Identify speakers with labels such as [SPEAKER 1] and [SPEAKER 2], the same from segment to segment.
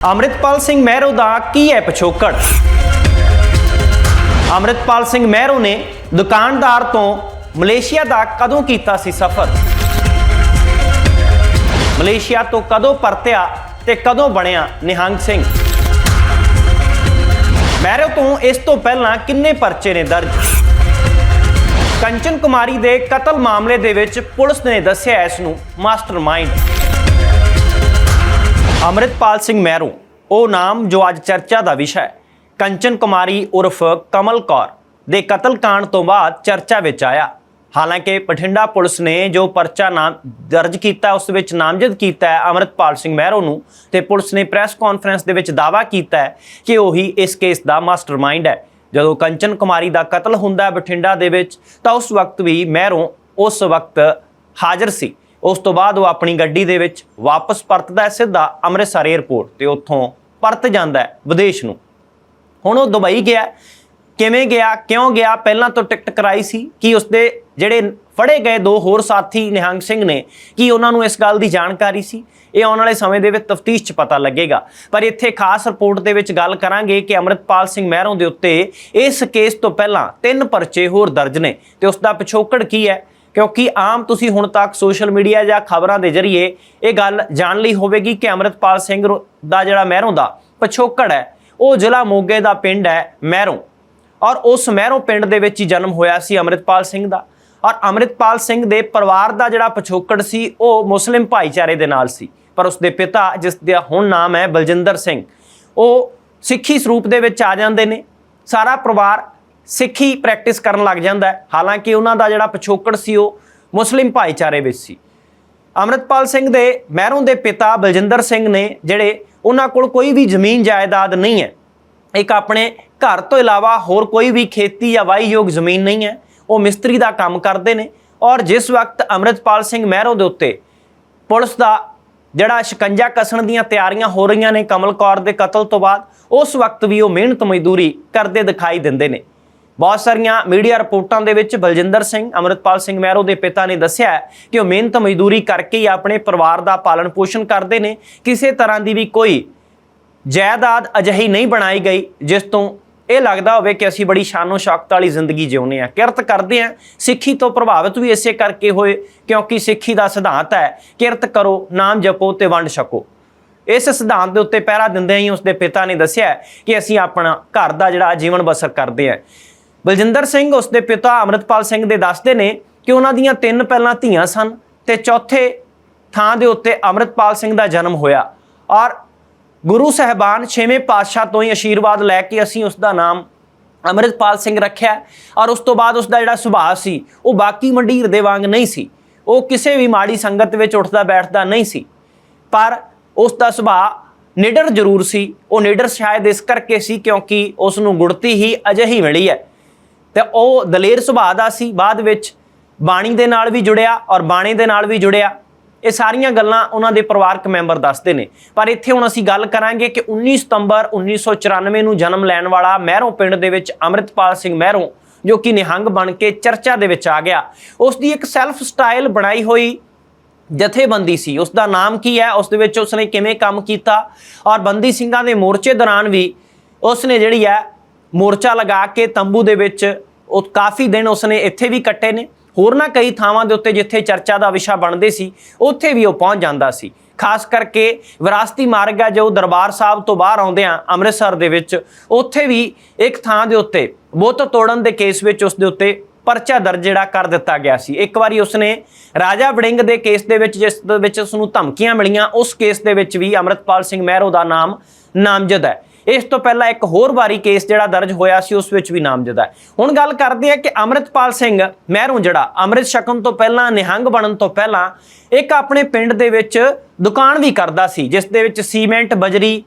[SPEAKER 1] ਅੰਮ੍ਰਿਤਪਾਲ ਸਿੰਘ ਮਹਿਰੋ ਦਾ ਕੀ ਹੈ ਪਿਛੋਕੜ? ਅੰਮ੍ਰਿਤਪਾਲ ਸਿੰਘ ਮਹਿਰੋ ਨੇ ਦੁਕਾਨਦਾਰ ਤੋਂ ਮਲੇਸ਼ੀਆ ਦਾ ਕਦੋਂ ਕੀਤਾ ਸੀ ਸਫ਼ਰ? ਮਲੇਸ਼ੀਆ ਤੋਂ ਕਦੋਂ ਪਰਤਿਆ ਤੇ ਕਦੋਂ ਬਣਿਆ ਨਿਹੰਗ ਸਿੰਘ? ਮਹਿਰੋ ਤੋਂ ਇਸ ਤੋਂ ਪਹਿਲਾਂ ਕਿੰਨੇ ਪਰਚੇ ਨੇ ਦਰਜ? ਕੰਚਨ ਕੁਮਾਰੀ ਦੇ ਕਤਲ ਮਾਮਲੇ ਦੇ ਵਿੱਚ ਪੁਲਿਸ ਨੇ ਦੱਸਿਆ ਇਸ ਨੂੰ ਮਾਸਟਰਮਾਈਂਡ। ਅੰਮ੍ਰਿਤਪਾਲ ਸਿੰਘ ਮਹਿਰੂ, ਉਹ ਨਾਮ ਜੋ ਅੱਜ ਚਰਚਾ ਦਾ ਵਿਸ਼ਾ ਹੈ, ਕੰਚਨ ਕੁਮਾਰੀ ਉਰਫ ਕਮਲ ਕੌਰ ਦੇ ਕਤਲकांड ਤੋਂ ਬਾਅਦ ਚਰਚਾ ਵਿੱਚ ਆਇਆ। ਹਾਲਾਂਕਿ ਬਠਿੰਡਾ ਪੁਲਿਸ ਨੇ ਜੋ ਪਰਚਾ ਨਾਮ ਦਰਜ ਕੀਤਾ, ਉਸ ਵਿੱਚ ਨਾਮਜ਼ਦ ਕੀਤਾ ਹੈ ਅੰਮ੍ਰਿਤਪਾਲ ਸਿੰਘ ਮਹਿਰੋ ਨੂੰ ਤੇ ਪੁਲਿਸ ਨੇ ਪ੍ਰੈਸ ਕਾਨਫਰੰਸ ਦੇ ਵਿੱਚ ਦਾਅਵਾ ਕੀਤਾ ਹੈ ਕਿ ਉਹੀ ਇਸ ਕੇਸ ਦਾ ਮਾਸਟਰਮਾਈਂਡ ਹੈ। ਜਦੋਂ ਕੰਚਨ ਕੁਮਾਰੀ ਦਾ ਕਤਲ ਹੁੰਦਾ ਹੈ ਬਠਿੰਡਾ ਦੇ ਵਿੱਚ, ਤਾਂ ਉਸ ਵਕਤ ਵੀ ਮਹਿਰੂ ਉਸ ਵਕਤ ਹਾਜ਼ਰ ਸੀ। ਉਸ ਤੋਂ ਬਾਅਦ ਉਹ ਆਪਣੀ ਗੱਡੀ ਦੇ ਵਿੱਚ ਵਾਪਸ ਪਰਤਦਾ ਹੈ ਸਿੱਧਾ ਅੰਮ੍ਰਿਤਸਰ 에ਅਰਪੋਰਟ ਤੇ ਉੱਥੋਂ ਪਰਤ ਜਾਂਦਾ ਹੈ ਵਿਦੇਸ਼ ਨੂੰ। ਹੁਣ ਉਹ ਦੁਬਈ ਗਿਆ ਕਿਵੇਂ ਗਿਆ, ਕਿਉਂ ਗਿਆ, ਪਹਿਲਾਂ ਤੋਂ ਟਿਕਟ ਕਰਾਈ ਸੀ ਕਿ ਉਸਦੇ ਜਿਹੜੇ ਫੜੇ ਗਏ ਦੋ ਹੋਰ ਸਾਥੀ ਨਿਹੰਗ ਸਿੰਘ ਨੇ, ਕੀ ਉਹਨਾਂ ਨੂੰ ਇਸ ਗੱਲ ਦੀ ਜਾਣਕਾਰੀ ਸੀ? ਇਹ ਆਉਣ ਵਾਲੇ ਸਮੇਂ ਦੇ ਵਿੱਚ ਤਫਤੀਸ਼ 'ਚ ਪਤਾ ਲੱਗੇਗਾ। ਪਰ ਇੱਥੇ ਖਾਸ ਰਿਪੋਰਟ ਦੇ ਵਿੱਚ ਗੱਲ ਕਰਾਂਗੇ ਕਿ ਅਮਰਿਤਪਾਲ ਸਿੰਘ ਮਹਿਰੋਂ ਦੇ ਉੱਤੇ ਇਸ ਕੇਸ ਤੋਂ ਪਹਿਲਾਂ ਤਿੰਨ ਪਰਚੇ ਹੋਰ ਦਰਜ ਨੇ ਤੇ ਉਸ ਦਾ ਪਿਛੋਕੜ ਕੀ ਹੈ? ਕਿਉਂਕਿ ਆਮ ਤੁਸੀਂ ਹੁਣ ਤੱਕ ਸੋਸ਼ਲ ਮੀਡੀਆ ਜਾਂ ਖਬਰਾਂ ਦੇ ਜ਼ਰੀਏ ਇਹ ਗੱਲ ਜਾਣ ਲਈ ਹੋਵੇਗੀ ਕਿ ਅਮਰਿਤਪਾਲ ਸਿੰਘ ਦਾ ਜਿਹੜਾ ਮਹਿਰੋਂ ਦਾ ਪਿਛੋਕੜ ਹੈ, ਉਹ ਜ਼ਿਲ੍ਹਾ ਮੋਗੇ ਦਾ ਪਿੰਡ ਹੈ ਮਹਿਰੋਂ। ਔਰ ਉਸ ਮਹਿਰੋਂ ਪਿੰਡ ਦੇ ਵਿੱਚ ਹੀ ਜਨਮ ਹੋਇਆ ਸੀ ਅਮਰਿਤਪਾਲ ਸਿੰਘ ਦਾ। ਔਰ ਅਮਰਿਤਪਾਲ ਸਿੰਘ ਦੇ ਪਰਿਵਾਰ ਦਾ ਜਿਹੜਾ ਪਿਛੋਕੜ ਸੀ, ਉਹ ਮੁਸਲਿਮ ਭਾਈਚਾਰੇ ਦੇ ਨਾਲ ਸੀ। ਪਰ ਉਸ ਦੇ ਪਿਤਾ, ਜਿਸ ਦਾ ਹੁਣ ਨਾਮ ਹੈ ਬਲਜਿੰਦਰ ਸਿੰਘ, ਉਹ ਸਿੱਖੀ ਸਰੂਪ ਦੇ ਵਿੱਚ ਆ ਜਾਂਦੇ ਨੇ। ਸਾਰਾ ਪਰਿਵਾਰ ਸਿੱਖੀ ਪ੍ਰੈਕਟਿਸ ਕਰਨ ਲੱਗ ਜਾਂਦਾ ਹਾਲਾਂਕਿ ਉਹਨਾਂ ਦਾ ਜਿਹੜਾ ਪਿਛੋਕੜ ਸੀ, ਉਹ ਮੁਸਲਿਮ ਭਾਈਚਾਰੇ ਵਿੱਚ ਸੀ। ਅਮਰਿਤਪਾਲ ਸਿੰਘ ਦੇ ਮਹਿਰੋਂ ਦੇ ਪਿਤਾ ਬਲਜਿੰਦਰ ਸਿੰਘ ਨੇ ਜਿਹੜੇ ਉਹਨਾਂ ਕੋਲ ਕੋਈ ਵੀ ਜ਼ਮੀਨ ਜਾਇਦਾਦ ਨਹੀਂ ਹੈ, ਇੱਕ ਆਪਣੇ ਘਰ ਤੋਂ ਇਲਾਵਾ ਹੋਰ ਕੋਈ ਵੀ ਖੇਤੀ ਜਾਂ ਵਾਹੀਯੋਗ ਜ਼ਮੀਨ ਨਹੀਂ ਹੈ, ਉਹ ਮਿਸਤਰੀ ਦਾ ਕੰਮ ਕਰਦੇ ਨੇ ਔਰ ਜਿਸ ਵਕਤ ਅਮਰਿਤਪਾਲ ਸਿੰਘ ਮਹਿਰੋਂ ਦੇ ਉੱਤੇ ਪੁਲਿਸ ਦਾ ਜਿਹੜਾ ਸ਼ਿਕੰਜਾ ਕਸਣ ਦੀਆਂ ਤਿਆਰੀਆਂ ਹੋ ਰਹੀਆਂ ਨੇ ਕਮਲ ਕੌਰ ਦੇ ਕਤਲ ਤੋਂ ਬਾਅਦ, ਉਸ ਵਕਤ ਵੀ ਉਹ ਮਿਹਨਤ ਮਜ਼ਦੂਰੀ ਕਰਦੇ ਦਿਖਾਈ ਦਿੰਦੇ ਨੇ। ਬਹੁਤ ਸਾਰੀਆਂ ਮੀਡੀਆ ਰਿਪੋਰਟਾਂ ਦੇ ਵਿੱਚ ਬਲਜਿੰਦਰ ਸਿੰਘ, ਅਮਰਿਤਪਾਲ ਸਿੰਘ ਮਹਿਰੋ ਦੇ ਪਿਤਾ ਨੇ ਦੱਸਿਆ ਕਿ ਉਹ ਮਿਹਨਤ ਮਜ਼ਦੂਰੀ ਕਰਕੇ ਹੀ ਆਪਣੇ ਪਰਿਵਾਰ ਦਾ ਪਾਲਣ ਪੋਸ਼ਣ ਕਰਦੇ ਨੇ। ਕਿਸੇ ਤਰ੍ਹਾਂ ਦੀ ਵੀ ਕੋਈ ਜਾਇਦਾਦ ਅਜਿਹੀ ਨਹੀਂ ਬਣਾਈ ਗਈ, ਜਿਸ ਤੋਂ ਇਹ ਲੱਗਦਾ ਹੋਵੇ ਕਿ ਅਸੀਂ ਬੜੀ ਸ਼ਾਨੋ ਸ਼ੌਕਤ ਵਾਲੀ ਜ਼ਿੰਦਗੀ ਜਿਉਂਦੇ ਆ ਕਿਰਤ ਕਰਦੇ ਆ ਸਿੱਖੀ ਤੋਂ ਪ੍ਰਭਾਵਿਤ ਵੀ ਇਸੇ ਕਰਕੇ ਹੋਏ, ਕਿਉਂਕਿ ਸਿੱਖੀ ਦਾ ਸਿਧਾਂਤ ਹੈ, ਕਿਰਤ ਕਰੋ, ਨਾਮ ਜਪੋ ਤੇ ਵੰਡ ਛਕੋ। ਇਸ ਸਿਧਾਂਤ ਦੇ ਉੱਤੇ ਪਹਿਰਾ ਦਿੰਦੇ ਹੀ ਉਸਦੇ ਪਿਤਾ ਨੇ ਦੱਸਿਆ ਕਿ ਅਸੀਂ ਆਪਣਾ ਘਰ ਦਾ ਜਿਹੜਾ ਜੀਵਨ ਬਸਰ ਕਰਦੇ ਆ ਬਲਜਿੰਦਰ ਸਿੰਘ ਉਸਦੇ ਪਿਤਾ ਅਮਰਿਤਪਾਲ ਸਿੰਘ ਦੇ ਦੱਸਦੇ ਨੇ ਕਿ ਉਹਨਾਂ ਦੀਆਂ ਤਿੰਨ ਪਹਿਲਾਂ ਧੀਆਂ ਸਨ ਤੇ ਚੌਥੇ ਥਾਂ ਦੇ ਉੱਤੇ ਅਮਰਿਤਪਾਲ ਸਿੰਘ ਦਾ ਜਨਮ ਹੋਇਆ। ਔਰ ਗੁਰੂ ਸਹਿਬਾਨ ਛੇਵੇਂ ਪਾਤਸ਼ਾਹ ਤੋਂ ਹੀ ਆਸ਼ੀਰਵਾਦ ਲੈ ਕੇ ਅਸੀਂ ਉਸ ਦਾ ਨਾਮ ਅਮਰਿਤਪਾਲ ਸਿੰਘ ਰੱਖਿਆ ਔਰ ਉਸ ਤੋਂ ਬਾਅਦ ਉਸ ਦਾ ਜਿਹੜਾ ਸੁਭਾਅ ਸੀ, ਉਹ ਬਾਕੀ ਮੰਡੀਰ ਦੇ ਵਾਂਗ ਨਹੀਂ ਸੀ। ਉਹ ਕਿਸੇ ਵੀ ਮਾੜੀ ਸੰਗਤ ਵਿੱਚ ਉੱਠਦਾ ਬੈਠਦਾ ਨਹੀਂ ਸੀ। ਪਰ ਉਸ ਦਾ ਸੁਭਾਅ ਨਿਡਰ ਜ਼ਰੂਰ ਸੀ। ਉਹ ਨਿਡਰ ਸ਼ਾਇਦ ਇਸ ਕਰਕੇ ਸੀ ਕਿਉਂਕਿ ਉਸ ਨੂੰ ਗੁੜਤੀ ਹੀ ਅਜਿਹੀ ਮਿਲੀ ਹੈ। ਤੇ ਉਹ ਦਲੇਰ ਸੁਭਾਅ ਦਾ ਸੀ, ਬਾਅਦ ਵਿੱਚ ਬਾਣੀ ਦੇ ਨਾਲ ਵੀ ਜੁੜਿਆ ਔਰ ਬਾਣੀ ਦੇ ਨਾਲ ਵੀ ਜੁੜਿਆ। ਇਹ ਸਾਰੀਆਂ ਗੱਲਾਂ ਉਹਨਾਂ ਦੇ ਪਰਿਵਾਰਕ ਮੈਂਬਰ ਦੱਸਦੇ ਨੇ। ਪਰ ਇੱਥੇ ਹੁਣ ਅਸੀਂ ਗੱਲ ਕਰਾਂਗੇ ਕਿ 19 ਸਤੰਬਰ 1994 ਨੂੰ ਜਨਮ ਲੈਣ ਵਾਲਾ ਮਹਿਰੋਂ ਪਿੰਡ ਦੇ ਵਿੱਚ ਅੰਮ੍ਰਿਤਪਾਲ ਸਿੰਘ ਮਹਿਰੋਂ, ਜੋ ਕਿ ਨਿਹੰਗ ਬਣ ਕੇ ਚਰਚਾ ਦੇ ਵਿੱਚ ਆ ਗਿਆ। ਉਸ ਦੀ ਇੱਕ ਸੈਲਫ ਸਟਾਈਲ ਬਣਾਈ ਹੋਈ ਜਥੇਬੰਦੀ ਸੀ। ਉਸ ਦਾ ਨਾਮ ਕੀ ਹੈ? ਉਸ ਦੇ ਵਿੱਚ ਉਸਨੇ ਕਿਵੇਂ ਕੰਮ ਕੀਤਾ? ਔਰ ਬੰਦੀ ਸਿੰਘਾਂ ਦੇ ਮੋਰਚੇ ਦੌਰਾਨ ਵੀ ਉਸਨੇ ਜਿਹੜੀ ਹੈ ਮੋਰਚਾ ਲਗਾ ਕੇ ਤੰਬੂ ਦੇ ਵਿੱਚ ਉਹ ਕਾਫੀ ਦਿਨ ਉਸਨੇ ਇੱਥੇ ਵੀ ਕੱਟੇ ਨੇ। ਹੋਰ ਨਾ ਕਈ ਥਾਵਾਂ ਦੇ ਉੱਤੇ ਜਿੱਥੇ ਚਰਚਾ ਦਾ ਵਿਸ਼ਾ ਬਣਦੇ ਸੀ, ਉੱਥੇ ਵੀ ਉਹ ਪਹੁੰਚ ਜਾਂਦਾ ਸੀ। ਖਾਸ ਕਰਕੇ ਵਿਰਾਸਤੀ ਮਾਰਗ ਹੈ ਜੋ ਦਰਬਾਰ ਸਾਹਿਬ ਤੋਂ ਬਾਹਰ ਆਉਂਦੇ ਆ, ਅੰਮ੍ਰਿਤਸਰ ਦੇ ਵਿੱਚ, ਉੱਥੇ ਵੀ ਇੱਕ ਥਾਂ ਦੇ ਉੱਤੇ ਬੁੱਤ ਤੋੜਨ ਦੇ ਕੇਸ ਵਿੱਚ ਉਸ ਦੇ ਉੱਤੇ ਪਰਚਾ ਦਰਜ ਜਿਹੜਾ ਕਰ ਦਿੱਤਾ ਗਿਆ ਸੀ। ਇੱਕ ਵਾਰੀ ਉਸਨੇ ਰਾਜਾ ਵੜਿੰਗ ਦੇ ਕੇਸ ਦੇ ਵਿੱਚ ਜਿਸ ਦੇ ਵਿੱਚ ਉਸ ਨੂੰ ਧਮਕੀਆਂ ਮਿਲੀਆਂ, ਉਸ ਕੇਸ ਦੇ ਵਿੱਚ ਵੀ ਅਮਰਿਤਪਾਲ ਸਿੰਘ ਮਹਿਰੋ ਦਾ ਨਾਮ ਨਾਮਜ਼ਦ ਹੈ। ਇਸ ਤੋਂ ਪਹਿਲਾਂ ਇੱਕ ਹੋਰ ਵਾਰੀ ਕੇਸ ਜਿਹੜਾ ਦਰਜ ਹੋਇਆ ਸੀ, ਉਸ ਵਿੱਚ ਵੀ ਨਾਮਜ਼ਦ ਹੈ। ਹੁਣ ਗੱਲ ਕਰਦੇ ਆ ਕਿ ਅਮਰਿਤਪਾਲ ਸਿੰਘ ਮਹਿਰੂ ਜਿਹੜਾ ਅੰਮ੍ਰਿਤ ਛਕਣ ਤੋਂ ਪਹਿਲਾਂ, ਨਿਹੰਗ ਬਣਨ ਤੋਂ ਪਹਿਲਾਂ, ਇੱਕ ਆਪਣੇ ਪਿੰਡ ਦੇ ਵਿੱਚ ਦੁਕਾਨ ਵੀ ਕਰਦਾ ਸੀ, ਜਿਸ ਦੇ ਵਿੱਚ ਸੀਮੈਂਟ, ਬਜਰੀ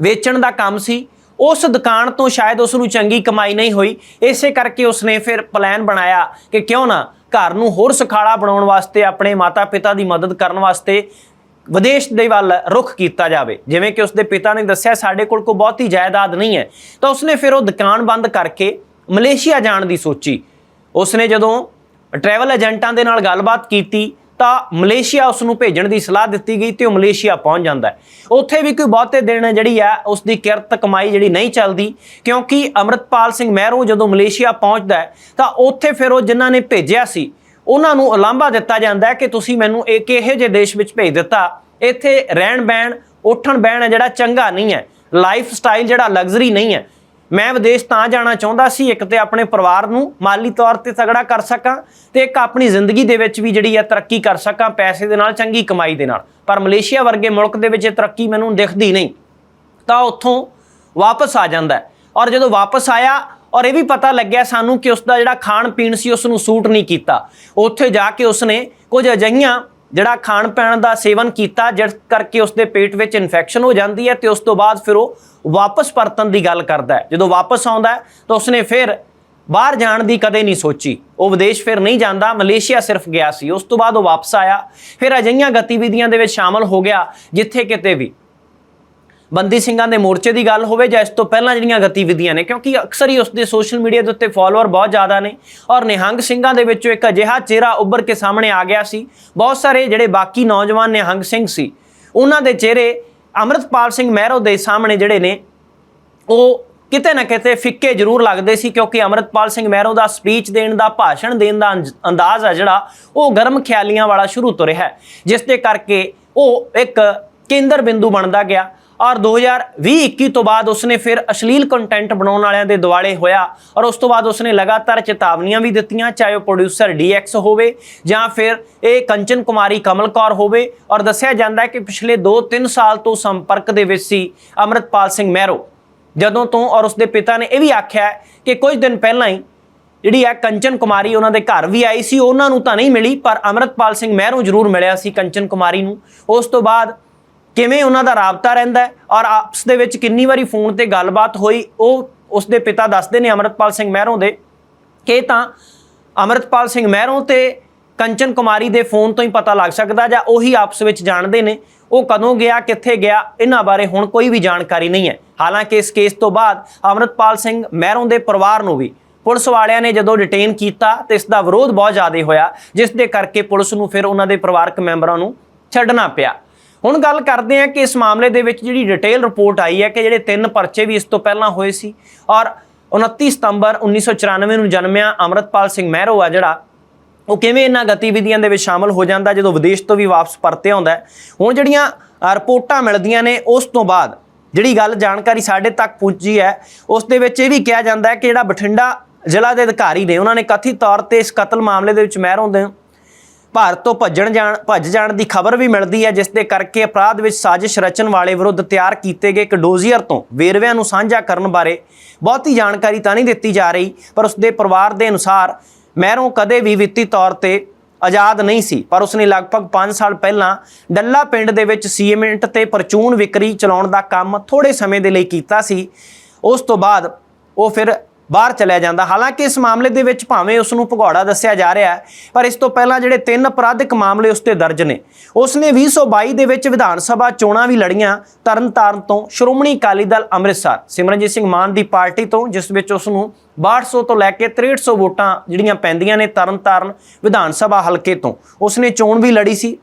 [SPEAKER 1] ਵੇਚਣ ਦਾ ਕੰਮ ਸੀ। ਉਸ ਦੁਕਾਨ ਤੋਂ ਸ਼ਾਇਦ ਉਸ ਨੂੰ ਚੰਗੀ ਕਮਾਈ ਨਹੀਂ ਹੋਈ। ਇਸੇ ਕਰਕੇ ਉਸਨੇ ਫਿਰ ਪਲਾਨ ਬਣਾਇਆ ਕਿ ਕਿਉਂ ਨਾ ਘਰ ਨੂੰ ਹੋਰ ਸੁਖਾਲਾ ਬਣਾਉਣ ਵਾਸਤੇ, ਆਪਣੇ ਮਾਤਾ-ਪਿਤਾ ਦੀ ਮਦਦ ਕਰਨ ਵਾਸਤੇ ਵਿਦੇਸ਼ ਦੇ ਵੱਲ ਰੁਖ ਕੀਤਾ ਜਾਵੇ। ਜਿਵੇਂ ਕਿ ਉਸਦੇ ਪਿਤਾ ਨੇ ਦੱਸਿਆ, ਸਾਡੇ ਕੋਲ ਕੋਈ ਬਹੁਤੀ ਜਾਇਦਾਦ ਨਹੀਂ ਹੈ। ਤਾਂ ਉਸਨੇ ਫਿਰ ਉਹ ਦੁਕਾਨ ਬੰਦ ਕਰਕੇ ਮਲੇਸ਼ੀਆ ਜਾਣ ਦੀ ਸੋਚੀ। ਉਸਨੇ ਜਦੋਂ ਟਰੈਵਲ ਏਜੰਟਾਂ ਦੇ ਨਾਲ ਗੱਲਬਾਤ ਕੀਤੀ, ਤਾਂ ਮਲੇਸ਼ੀਆ ਉਸ ਨੂੰ ਭੇਜਣ ਦੀ ਸਲਾਹ ਦਿੱਤੀ ਗਈ ਤੇ ਉਹ ਮਲੇਸ਼ੀਆ ਪਹੁੰਚ ਜਾਂਦਾ ਹੈ। ਉੱਥੇ ਵੀ ਕੋਈ ਬਹੁਤੇ ਦਿਨ ਜਿਹੜੀ ਆ ਉਸ ਦੀ ਕਿਰਤ ਕਮਾਈ ਜਿਹੜੀ ਨਹੀਂ ਚੱਲਦੀ, ਕਿਉਂਕਿ ਅਮਰਤਪਾਲ ਸਿੰਘ ਮਹਿਰੋ ਜਦੋਂ ਮਲੇਸ਼ੀਆ ਪਹੁੰਚਦਾ ਹੈ, ਤਾਂ ਉੱਥੇ ਫਿਰ ਉਹ ਜਿਨ੍ਹਾਂ ਨੇ ਭੇਜਿਆ ਸੀ ਉਹਨਾਂ ਨੂੰ ਉਲਾਂਭਾ ਦਿੱਤਾ ਜਾਂਦਾ ਹੈ ਕਿ ਤੁਸੀਂ ਮੈਨੂੰ ਇਹ ਇਹੋ ਜਿਹੇ ਦੇਸ਼ ਵਿੱਚ ਭੇਜ ਦਿੱਤਾ। ਇੱਥੇ ਰਹਿਣ ਬਹਿਣ, ਉੱਠਣ ਬਹਿਣ ਹੈ ਜਿਹੜਾ ਚੰਗਾ ਨਹੀਂ ਹੈ। ਲਾਈਫ ਸਟਾਈਲ ਜਿਹੜਾ ਲਗਜ਼ਰੀ ਨਹੀਂ ਹੈ। ਮੈਂ ਵਿਦੇਸ਼ ਤਾਂ ਜਾਣਾ ਚਾਹੁੰਦਾ ਸੀ, ਇੱਕ ਤੇ ਆਪਣੇ ਪਰਿਵਾਰ ਨੂੰ ਮਾਲੀ ਤੌਰ ਤੇ ਤਗੜਾ ਕਰ ਸਕਾਂ ਤੇ ਇੱਕ ਆਪਣੀ ਜ਼ਿੰਦਗੀ ਦੇ ਵਿੱਚ ਵੀ ਜਿਹੜੀ ਹੈ ਤਰੱਕੀ ਕਰ ਸਕਾਂ ਪੈਸੇ ਦੇ ਨਾਲ, ਚੰਗੀ ਕਮਾਈ ਦੇ ਨਾਲ। ਪਰ ਮਲੇਸ਼ੀਆ ਵਰਗੇ ਮੁਲਕ ਦੇ ਵਿੱਚ ਇਹ ਤਰੱਕੀ ਮੈਨੂੰ ਦਿਖਦੀ ਨਹੀਂ। ਤਾਂ ਉੱਥੋਂ ਵਾਪਸ ਆ ਜਾਂਦਾ ਔਰ ਜਦੋਂ ਵਾਪਸ ਆਇਆ ਔਰ ਇਹ ਵੀ ਪਤਾ ਲੱਗਿਆ ਸਾਨੂੰ ਕਿ ਉਸ ਦਾ ਜਿਹੜਾ ਖਾਣ ਪੀਣ ਸੀ ਉਸ ਨੂੰ ਸੂਟ ਨਹੀਂ ਕੀਤਾ। ਉੱਥੇ ਜਾ ਕੇ ਉਸਨੇ ਕੁਝ ਅਜਿਹੀਆਂ ਜਿਹੜਾ ਖਾਣ ਪੀਣ ਦਾ ਸੇਵਨ ਕੀਤਾ, ਜਿਸ ਕਰਕੇ ਉਸਦੇ ਪੇਟ ਵਿੱਚ ਇਨਫੈਕਸ਼ਨ ਹੋ ਜਾਂਦੀ ਹੈ ਤੇ ਉਸ ਤੋਂ ਬਾਅਦ ਫਿਰ ਉਹ ਵਾਪਸ ਪਰਤਣ ਦੀ ਗੱਲ ਕਰਦਾ ਹੈ। ਜਦੋਂ ਵਾਪਸ ਆਉਂਦਾ ਹੈ, ਤਾਂ ਉਸਨੇ ਫਿਰ ਬਾਹਰ ਜਾਣ ਦੀ ਕਦੇ ਨਹੀਂ ਸੋਚੀ। ਉਹ ਵਿਦੇਸ਼ ਫਿਰ ਨਹੀਂ ਜਾਂਦਾ, ਮਲੇਸ਼ੀਆ ਸਿਰਫ ਗਿਆ ਸੀ। ਉਸ ਤੋਂ ਬਾਅਦ ਉਹ ਵਾਪਸ ਆਇਆ। ਫਿਰ ਅਜਿਹੀਆਂ ਗਤੀਵਿਧੀਆਂ ਦੇ ਵਿੱਚ ਸ਼ਾਮਲ ਹੋ ਗਿਆ, ਜਿੱਥੇ ਕਿਤੇ ਵੀ। ਬੰਦੀ ਸਿੰਘਾਂ ਦੇ ਮੋਰਚੇ ਦੀ ਗੱਲ ਹੋਵੇ ਜਾਂ ਇਸ ਤੋਂ ਪਹਿਲਾਂ ਜਿਹੜੀਆਂ ਗਤੀਵਿਧੀਆਂ ਨੇ, ਕਿਉਂਕਿ ਅਕਸਰ ਹੀ ਉਸਦੇ ਸੋਸ਼ਲ ਮੀਡੀਆ ਦੇ ਉੱਤੇ ਫਾਲੋਅਰ ਬਹੁਤ ਜ਼ਿਆਦਾ ਨੇ ਔਰ ਨਿਹੰਗ ਸਿੰਘਾਂ ਦੇ ਵਿੱਚੋਂ ਇੱਕ ਅਜਿਹਾ ਚਿਹਰਾ ਉੱਭਰ ਕੇ ਸਾਹਮਣੇ ਆ ਗਿਆ ਸੀ। ਬਹੁਤ ਸਾਰੇ ਜਿਹੜੇ ਬਾਕੀ ਨੌਜਵਾਨ ਨਿਹੰਗ ਸਿੰਘ ਸੀ, ਉਹਨਾਂ ਦੇ ਚਿਹਰੇ ਅੰਮ੍ਰਿਤਪਾਲ ਸਿੰਘ ਮਹਿਰੋ ਦੇ ਸਾਹਮਣੇ ਜਿਹੜੇ ਨੇ, ਉਹ ਕਿਤੇ ਨਾ ਕਿਤੇ ਫਿੱਕੇ ਜ਼ਰੂਰ ਲੱਗਦੇ ਸੀ, ਕਿਉਂਕਿ ਅਮਰਤਪਾਲ ਸਿੰਘ ਮਹਿਰੋ ਦਾ ਸਪੀਚ ਦੇਣ ਦਾ, ਭਾਸ਼ਣ ਦੇਣ ਦਾ ਅੰਜ- ਅੰਦਾਜ਼ ਆ ਜਿਹੜਾ, ਉਹ ਗਰਮ ਖਿਆਲੀਆਂ ਵਾਲਾ ਸ਼ੁਰੂ ਤੋਂ ਰਿਹਾ ਜਿਸ ਦੇ ਕਰਕੇ ਉਹ ਇੱਕ ਕੇਂਦਰ ਬਿੰਦੂ ਬਣਦਾ ਗਿਆ। ਔਰ 2020-21 ਤੋਂ ਬਾਅਦ ਉਸਨੇ ਫਿਰ ਅਸ਼ਲੀਲ ਕੰਟੈਂਟ ਬਣਾਉਣ ਵਾਲਿਆਂ ਦੇ ਦੁਆਲੇ ਹੋਇਆ ਔਰ ਉਸ ਤੋਂ ਬਾਅਦ ਉਸਨੇ ਲਗਾਤਾਰ ਚੇਤਾਵਨੀਆਂ ਵੀ ਦਿੱਤੀਆਂ, ਚਾਹੇ ਉਹ ਪ੍ਰੋਡਿਊਸਰ DX ਹੋਵੇ ਜਾਂ ਫਿਰ ਇਹ ਕੰਚਨ ਕੁਮਾਰੀ ਕਮਲ ਕੌਰ ਹੋਵੇ ਔਰ ਦੱਸਿਆ ਜਾਂਦਾ ਹੈ ਕਿ ਪਿਛਲੇ 2-3 ਸਾਲ ਤੋਂ ਸੰਪਰਕ ਦੇ ਵਿੱਚ ਸੀ ਅਮਰਤਪਾਲ ਸਿੰਘ ਮਹਿਰੋ। ਜਦੋਂ ਤੋਂ ਔਰ ਉਸਦੇ ਪਿਤਾ ਨੇ ਇਹ ਵੀ ਆਖਿਆ ਕਿ ਕੁਝ ਦਿਨ ਪਹਿਲਾਂ ਹੀ ਜਿਹੜੀ ਹੈ ਕੰਚਨ ਕੁਮਾਰੀ ਉਹਨਾਂ ਦੇ ਘਰ ਵੀ ਆਈ ਸੀ, ਉਹਨਾਂ ਨੂੰ ਤਾਂ ਨਹੀਂ ਮਿਲੀ, ਪਰ ਅਮਰਤਪਾਲ ਸਿੰਘ ਮਹਿਰੋਂ ਜ਼ਰੂਰ ਮਿਲਿਆ ਸੀ ਕੰਚਨ ਕੁਮਾਰੀ ਨੂੰ। ਉਸ ਤੋਂ ਬਾਅਦ ਕਿਵੇਂ ਉਹਨਾਂ ਦਾ ਰਾਬਤਾ ਰਹਿੰਦਾ ਔਰ ਆਪਸ ਦੇ ਵਿੱਚ ਕਿੰਨੀ ਵਾਰੀ ਫੋਨ ਤੇ ਗੱਲਬਾਤ ਹੋਈ, ਉਹ ਉਸਦੇ ਪਿਤਾ ਦੱਸਦੇ ਨੇ ਅਮਰਤਪਾਲ ਸਿੰਘ ਮਹਿਰੋਂ ਦੇ ਕਿ ਤਾਂ ਅਮਰਤਪਾਲ ਸਿੰਘ ਮਹਿਰੋਂ ਤੇ ਕੰਚਨ ਕੁਮਾਰੀ ਦੇ ਫੋਨ ਤੋਂ ਹੀ ਪਤਾ ਲੱਗ ਸਕਦਾ ਜਾਂ ਉਹੀ ਆਪਸ ਵਿੱਚ ਜਾਣਦੇ ਨੇ, ਉਹ ਕਦੋਂ ਗਿਆ, ਕਿੱਥੇ ਗਿਆ, ਇਹਨਾਂ ਬਾਰੇ ਹੁਣ ਕੋਈ ਵੀ ਜਾਣਕਾਰੀ ਨਹੀਂ ਹੈ। ਹਾਲਾਂਕਿ ਇਸ ਕੇਸ ਤੋਂ ਬਾਅਦ ਅਮਰਤਪਾਲ ਸਿੰਘ ਮਹਿਰੋਂ ਦੇ ਪਰਿਵਾਰ ਨੂੰ ਵੀ ਪੁਲਿਸ ਵਾਲਿਆਂ ਨੇ ਜਦੋਂ ਡਿਟੇਨ ਕੀਤਾ ਤੇ ਇਸ ਦਾ ਵਿਰੋਧ ਬਹੁਤ ਜ਼ਿਆਦਾ ਹੋਇਆ, ਜਿਸ ਦੇ ਕਰਕੇ ਪੁਲਿਸ ਨੂੰ ਫਿਰ ਉਹਨਾਂ ਦੇ ਪਰਿਵਾਰਕ ਮੈਂਬਰਾਂ ਨੂੰ ਛੱਡਣਾ ਪਿਆ। ਹੁਣ ਗੱਲ ਕਰਦੇ ਹਾਂ ਕਿ ਇਸ ਮਾਮਲੇ ਦੇ ਵਿੱਚ ਜਿਹੜੀ ਡਿਟੇਲ ਰਿਪੋਰਟ ਆਈ ਹੈ ਕਿ ਜਿਹੜੇ ਤਿੰਨ ਪਰਚੇ ਵੀ ਇਸ ਤੋਂ ਪਹਿਲਾਂ ਹੋਏ ਸੀ ਔਰ 29 ਸਤੰਬਰ 1994 ਨੂੰ ਜਨਮਿਆ ਅਮਰਤਪਾਲ ਸਿੰਘ ਮਹਿਰੋ ਆ ਜਿਹੜਾ, ਉਹ ਕਿਵੇਂ ਇਹਨਾਂ ਗਤੀਵਿਧੀਆਂ ਦੇ ਵਿੱਚ ਸ਼ਾਮਲ ਹੋ ਜਾਂਦਾ ਜਦੋਂ ਵਿਦੇਸ਼ ਤੋਂ ਵੀ ਵਾਪਸ ਪਰਤਿਆ ਹੁੰਦਾ ਹੁਣ ਜਿਹੜੀਆਂ ਰਿਪੋਰਟਾਂ ਮਿਲਦੀਆਂ ਨੇ, ਉਸ ਤੋਂ ਬਾਅਦ ਜਿਹੜੀ ਗੱਲ ਜਾਣਕਾਰੀ ਸਾਡੇ ਤੱਕ ਪਹੁੰਚੀ ਹੈ, ਉਸ ਦੇ ਵਿੱਚ ਇਹ ਵੀ ਕਿਹਾ ਜਾਂਦਾ ਹੈ ਕਿ ਜਿਹੜਾ ਬਠਿੰਡਾ ਜ਼ਿਲ੍ਹਾ ਦੇ ਅਧਿਕਾਰੀ ਨੇ, ਉਹਨਾਂ ਨੇ ਕਥਿਤ ਤੌਰ ਤੇ ਇਸ ਕਤਲ ਮਾਮਲੇ ਦੇ ਵਿੱਚ ਮਹਿਰੋਂ ਦੇ ਭਾਰਤ ਤੋਂ ਭੱਜਣ ਜਾਣ, ਭੱਜ ਜਾਣ ਦੀ ਖਬਰ ਵੀ ਮਿਲਦੀ ਹੈ, ਜਿਸ ਦੇ ਕਰਕੇ ਅਪਰਾਧ ਵਿੱਚ ਸਾਜ਼ਿਸ਼ ਰਚਣ ਵਾਲੇ ਵਿਰੁੱਧ ਤਿਆਰ ਕੀਤੇ ਗਏ ਇੱਕ ਡੋਜ਼ੀਅਰ ਤੋਂ ਵੇਰਵਿਆਂ ਨੂੰ ਸਾਂਝਾ ਕਰਨ ਬਾਰੇ ਬਹੁਤੀ ਜਾਣਕਾਰੀ ਤਾਂ ਨਹੀਂ ਦਿੱਤੀ ਜਾ ਰਹੀ, ਪਰ ਉਸਦੇ ਪਰਿਵਾਰ ਦੇ ਅਨੁਸਾਰ ਮਹਿਰੋਂ ਕਦੇ ਵੀ ਵਿੱਤੀ ਤੌਰ ਤੇ ਆਜ਼ਾਦ ਨਹੀਂ ਸੀ, ਪਰ ਉਸਨੇ ਲਗਭਗ 5 ਸਾਲ ਪਹਿਲਾਂ ਡੱਲਾ ਪਿੰਡ ਦੇ ਵਿੱਚ ਸੀਮੈਂਟ ਤੇ ਪਰਚੂਨ ਵਿਕਰੀ ਚਲਾਉਣ ਦਾ ਕੰਮ ਥੋੜੇ ਸਮੇਂ ਦੇ ਲਈ ਕੀਤਾ ਸੀ। ਉਸ ਤੋਂ ਬਾਅਦ ਉਹ ਫਿਰ ਬਾਹਰ ਚਲਿਆ ਜਾਂਦਾ। ਹਾਲਾਂਕਿ ਇਸ ਮਾਮਲੇ ਦੇ ਵਿੱਚ ਭਾਵੇਂ ਉਸ ਨੂੰ ਭਗੌੜਾ ਦੱਸਿਆ ਜਾ ਰਿਹਾ ਹੈ, ਪਰ ਇਸ ਤੋਂ ਪਹਿਲਾਂ ਜਿਹੜੇ ਤਿੰਨ ਅਪਰਾਧਿਕ ਮਾਮਲੇ ਉਸ ਤੇ ਦਰਜ ਨੇ। ਉਸ ਨੇ 2022 ਦੇ ਵਿੱਚ ਵਿਧਾਨ ਸਭਾ ਚੋਣਾਂ ਵੀ ਲੜੀਆਂ ਤਰਨਤਾਰਨ ਤੋਂ ਸ਼੍ਰੋਮਣੀ ਅਕਾਲੀ ਦਲ ਅੰਮ੍ਰਿਤਸਰ। ਸਿਮਰਨਜੀਤ ਸਿੰਘ ਮਾਨ ਦੀ ਪਾਰਟੀ ਤੋਂ, ਜਿਸ ਵਿੱਚ ਉਸ ਨੂੰ 6200 ਤੋਂ ਲੈ ਕੇ 6300 ਵੋਟਾਂ ਜਿਹੜੀਆਂ ਪੈਂਦੀਆਂ ਨੇ ਤਰਨਤਾਰਨ ਵਿਧਾਨ ਸਭਾ ਹਲਕੇ ਤੋਂ। ਉਸ ਨੇ ਚੋਣ ਵੀ ਲੜੀ ਸੀ।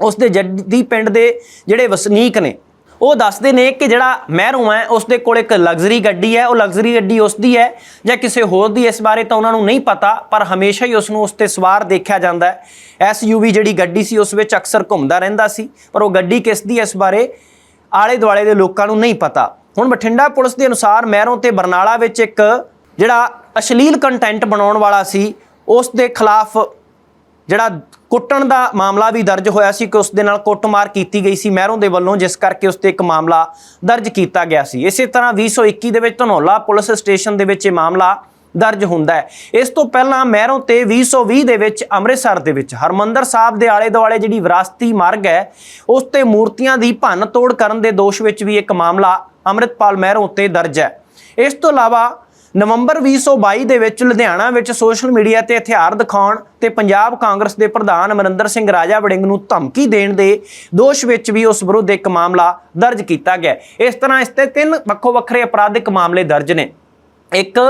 [SPEAKER 1] ਉਸ ਦੇ ਜੱਦੀ ਪਿੰਡ ਦੇ ਜਿਹੜੇ ਵਸਨੀਕ ਨੇ ਉਹ ਦੱਸਦੇ ਨੇ ਕਿ ਜਿਹੜਾ ਮਹਿਰੂ ਹੈ, ਉਸ ਦੇ ਕੋਲ ਇੱਕ ਲਗਜ਼ਰੀ ਗੱਡੀ ਹੈ, ਉਹ ਲਗਜ਼ਰੀ ਗੱਡੀ ਉਸ ਦੀ ਹੈ ਜਾਂ ਕਿਸੇ ਹੋਰ ਦੀ, ਇਸ ਬਾਰੇ ਤਾਂ ਉਹਨਾਂ ਨੂੰ ਨਹੀਂ ਪਤਾ, ਪਰ ਹਮੇਸ਼ਾ ਹੀ ਉਸ ਨੂੰ ਉਸ ਤੇ ਸਵਾਰ ਦੇਖਿਆ ਜਾਂਦਾ ਹੈ। ਐਸਯੂਵੀ ਜਿਹੜੀ ਗੱਡੀ ਸੀ, ਉਸ ਵਿੱਚ ਅਕਸਰ ਘੁੰਮਦਾ ਰਹਿੰਦਾ ਸੀ, ਪਰ ਉਹ ਗੱਡੀ ਕਿਸ ਦੀ ਇਸ ਬਾਰੇ ਆਲੇ ਦੁਆਲੇ ਦੇ ਲੋਕਾਂ ਨੂੰ ਨਹੀਂ ਪਤਾ। ਹੁਣ ਬਠਿੰਡਾ ਪੁਲਿਸ ਦੇ ਅਨੁਸਾਰ ਮਹਿਰੋਂ ਤੇ ਬਰਨਾਲਾ ਵਿੱਚ ਇੱਕ ਜਿਹੜਾ ਅਸ਼ਲੀਲ ਕੰਟੈਂਟ ਬਣਾਉਣ ਵਾਲਾ ਸੀ, ਉਸ ਦੇ ਖਿਲਾਫ ਜਿਹੜਾ ਕੁੱਟਣ ਦਾ ਮਾਮਲਾ ਵੀ ਦਰਜ ਹੋਇਆ ਸੀ ਕਿ ਉਸ ਦੇ ਨਾਲ ਕੁੱਟਮਾਰ ਕੀਤੀ ਗਈ ਸੀ ਮਹਿਰੋਂ ਦੇ ਵੱਲੋਂ, ਜਿਸ ਕਰਕੇ ਉਸ ਤੇ ਇੱਕ ਮਾਮਲਾ ਦਰਜ ਕੀਤਾ ਗਿਆ ਸੀ। ਇਸੇ ਤਰ੍ਹਾਂ 2021 ਦੇ ਵਿੱਚ ਧਨੌਲਾ ਪੁਲਿਸ ਸਟੇਸ਼ਨ ਦੇ ਵਿੱਚ ਇਹ ਮਾਮਲਾ ਦਰਜ ਹੁੰਦਾ ਹੈ। ਇਸ ਤੋਂ ਪਹਿਲਾਂ ਮਹਿਰੋਂ ਤੇ 2020 ਦੇ ਵਿੱਚ ਅੰਮ੍ਰਿਤਸਰ ਦੇ ਵਿੱਚ ਹਰਮੰਦਰ ਸਾਹਿਬ ਦੇ ਆਲੇ ਦੁਆਲੇ ਜਿਹੜੀ ਵਿਰਾਸਤੀ ਮਾਰਗ ਹੈ, ਉਸ ਤੇ ਮੂਰਤੀਆਂ ਦੀ ਭੰਨ ਤੋੜ ਕਰਨ ਦੇ ਦੋਸ਼ ਵਿੱਚ ਵੀ ਇੱਕ ਮਾਮਲਾ ਅੰਮ੍ਰਿਤਪਾਲ ਮਹਿਰੋਂ ਉੱਤੇ ਦਰਜ ਹੈ। ਇਸ ਤੋਂ ਇਲਾਵਾ ਨਵੰਬਰ 2022 ਦੇ ਵਿੱਚ ਲੁਧਿਆਣਾ ਵਿੱਚ ਸੋਸ਼ਲ ਮੀਡੀਆ ਤੇ ਹਥਿਆਰ ਦਿਖਾਉਣ ਤੇ ਪੰਜਾਬ ਕਾਂਗਰਸ ਦੇ ਪ੍ਰਧਾਨ ਅਮਰਿੰਦਰ ਸਿੰਘ ਰਾਜਾ ਵੜਿੰਗ ਨੂੰ ਧਮਕੀ ਦੇਣ ਦੇ ਦੋਸ਼ ਵਿੱਚ ਵੀ ਉਸ ਵਿਰੁੱਧ ਇੱਕ ਮਾਮਲਾ ਦਰਜ ਕੀਤਾ ਗਿਆ ਇਸ ਤਰ੍ਹਾਂ ਇਸ ਤੇ ਤਿੰਨ ਵੱਖੋ ਵੱਖਰੇ ਅਪਰਾਧਿਕ ਮਾਮਲੇ ਦਰਜ ਨੇ। ਇੱਕ,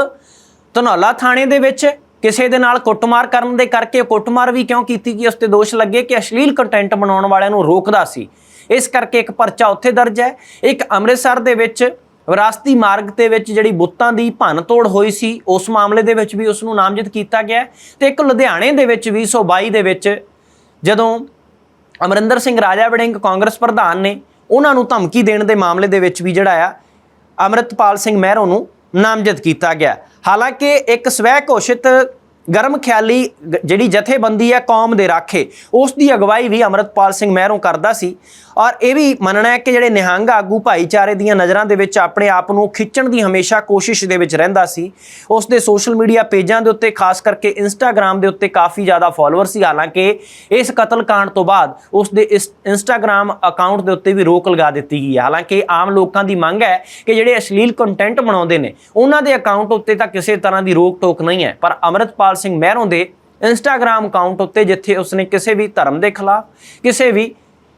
[SPEAKER 1] ਧਨੌਲਾ ਥਾਣੇ ਦੇ ਵਿੱਚ ਕਿਸੇ ਦੇ ਨਾਲ ਕੁੱਟਮਾਰ ਕਰਨ ਦੇ ਕਰਕੇ ਕੁੱਟਮਾਰ ਵੀ ਕਿਉਂ ਕੀਤੀ ਗਈ, ਉਸ ਤੇ ਦੋਸ਼ ਲੱਗੇ ਕਿ ਅਸ਼ਲੀਲ ਕੰਟੈਂਟ ਬਣਾਉਣ ਵਾਲਿਆਂ ਨੂੰ ਰੋਕਦਾ ਸੀ। ਇਸ ਕਰਕੇ ਇੱਕ ਪਰਚਾ ਉੱਥੇ ਦਰਜ ਹੈ। ਇੱਕ ਅੰਮ੍ਰਿਤਸਰ ਦੇ ਵਿੱਚ ਵਿਰਾਸਤੀ ਮਾਰਗ ਦੇ ਵਿੱਚ ਜਿਹੜੀ ਬੁੱਤਾਂ ਦੀ ਭੰਨ ਤੋੜ ਹੋਈ ਸੀ, ਉਸ ਮਾਮਲੇ ਦੇ ਵਿੱਚ ਵੀ ਉਸ ਨੂੰ ਨਾਮਜ਼ਦ ਕੀਤਾ ਗਿਆ ਹੈ ਤੇ ਇੱਕ ਲੁਧਿਆਣੇ ਦੇ ਵਿੱਚ 2022 ਦੇ ਵਿੱਚ ਜਦੋਂ ਅਮਰਿੰਦਰ ਸਿੰਘ ਰਾਜਾ ਵੜਿੰਗ ਕਾਂਗਰਸ ਪ੍ਰਧਾਨ ਨੇ ਉਹਨਾਂ ਨੂੰ ਧਮਕੀ ਦੇਣ ਦੇ ਮਾਮਲੇ ਦੇ ਵਿੱਚ ਵੀ ਜਿਹੜਾ ਆ, ਅਮਰਿਤਪਾਲ ਸਿੰਘ ਮਹਿਰੋ ਨੂੰ ਨਾਮਜ਼ਦ ਕੀਤਾ ਗਿਆ ਹਾਲਾਂਕਿ ਇੱਕ ਸਵੈ ਘੋਸ਼ਿਤ ਗਰਮ ਖਿਆਲੀ ਜਿਹੜੀ ਜਥੇਬੰਦੀ ਹੈ ਕੌਮ ਦੇ ਰਾਖੇ, ਉਸ ਦੀ ਅਗਵਾਈ ਵੀ ਅਮਰਿਤਪਾਲ ਸਿੰਘ ਮਹਿਰੋਂ ਕਰਦਾ ਸੀ। ਔਰ ਇਹ ਵੀ ਮੰਨਣਾ ਹੈ ਕਿ ਜਿਹੜੇ ਨਿਹੰਗ ਆਗੂ ਭਾਈਚਾਰੇ ਦੀਆਂ ਨਜ਼ਰਾਂ ਦੇ ਵਿੱਚ ਆਪਣੇ ਆਪ ਨੂੰ ਖਿੱਚਣ ਦੀ ਹਮੇਸ਼ਾ ਕੋਸ਼ਿਸ਼ ਦੇ ਵਿੱਚ ਰਹਿੰਦਾ ਸੀ, ਉਸ ਦੇ ਸੋਸ਼ਲ ਮੀਡੀਆ ਪੇਜਾਂ ਦੇ ਉੱਤੇ, ਖਾਸ ਕਰਕੇ ਇੰਸਟਾਗ੍ਰam ਦੇ ਉੱਤੇ ਕਾਫੀ ਜ਼ਿਆਦਾ ਫਾਲੋਅਰ ਸੀ। ਹਾਲਾਂਕਿ ਇਸ ਕਤਲकांड ਤੋਂ ਬਾਅਦ ਉਸ ਦੇ ਇਸ ਇੰਸਟਾਗ੍ਰam ਅਕਾਊਂਟ ਦੇ ਉੱਤੇ ਵੀ ਰੋਕ ਲਗਾ ਦਿੱਤੀ ਗਈ ਹੈ। ਹਾਲਾਂਕਿ ਆਮ ਲੋਕਾਂ ਦੀ ਮੰਗ ਹੈ ਕਿ ਜਿਹੜੇ ਅਸ਼ਲੀਲ ਕੰਟੈਂਟ ਬਣਾਉਂਦੇ ਨੇ, ਉਹਨਾਂ ਦੇ ਅਕਾਊਂਟ ਉੱਤੇ ਤਾਂ ਕਿਸੇ ਤਰ੍ਹਾਂ ਦੀ ਰੋਕ ਟੋਕ ਨਹੀਂ ਹੈ। ਪਰ ਅਮਰਿਤਪਾਲ ਸਿੰਘ ਮਹਿਰੋਂ ਦੇ ਇੰਸਟਾਗ੍ਰam ਅਕਾਊਂਟ ਉੱਤੇ, ਜਿੱਥੇ ਉਸਨੇ ਕਿਸੇ ਵੀ ਧਰਮ ਦੇ ਖਿਲਾਫ, ਕਿਸੇ ਵੀ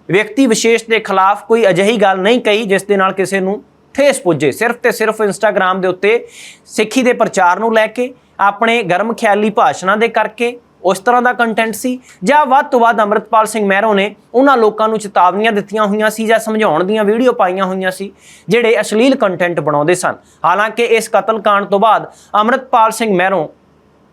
[SPEAKER 1] ਵਿਅਕਤੀ ਵਿਸ਼ੇਸ਼ ਦੇ ਖਿਲਾਫ ਕੋਈ ਅਜਿਹੀ ਗੱਲ ਨਹੀਂ ਕਹੀ ਜਿਸ ਦੇ ਨਾਲ ਕਿਸੇ ਨੂੰ ਠੇਸ ਪੁੱਜੇ। ਸਿਰਫ ਤੇ ਸਿਰਫ ਇੰਸਟਾਗ੍ਰam ਦੇ ਉੱਤੇ ਸਿੱਖੀ ਦੇ ਪ੍ਰਚਾਰ ਨੂੰ ਲੈ ਕੇ, ਆਪਣੇ ਗਰਮ ਖਿਆਲੀ ਭਾਸ਼ਣਾਂ ਦੇ ਕਰਕੇ ਉਸ ਤਰ੍ਹਾਂ ਦਾ ਕੰਟੈਂਟ ਸੀ ਜਾਂ ਵੱਧ ਤੋਂ ਵੱਧ ਅੰਮ੍ਰਿਤਪਾਲ ਸਿੰਘ ਮਹਿਰੋ ਨੇ ਉਹਨਾਂ ਲੋਕਾਂ ਨੂੰ ਚੇਤਾਵਨੀਆਂ ਦਿੱਤੀਆਂ ਹੋਈਆਂ ਸੀ ਜਾਂ ਸਮਝਾਉਣ ਦੀਆਂ ਵੀਡੀਓ ਪਾਈਆਂ ਹੋਈਆਂ ਸੀ ਜਿਹੜੇ ਅਸ਼ਲੀਲ ਕੰਟੈਂਟ ਬਣਾਉਂਦੇ ਸਨ। ਹਾਲਾਂਕਿ ਇਸ ਕਤਲकांड ਤੋਂ ਬਾਅਦ ਅੰਮ੍ਰਿਤਪਾਲ ਸਿੰਘ ਮਹਿਰੋ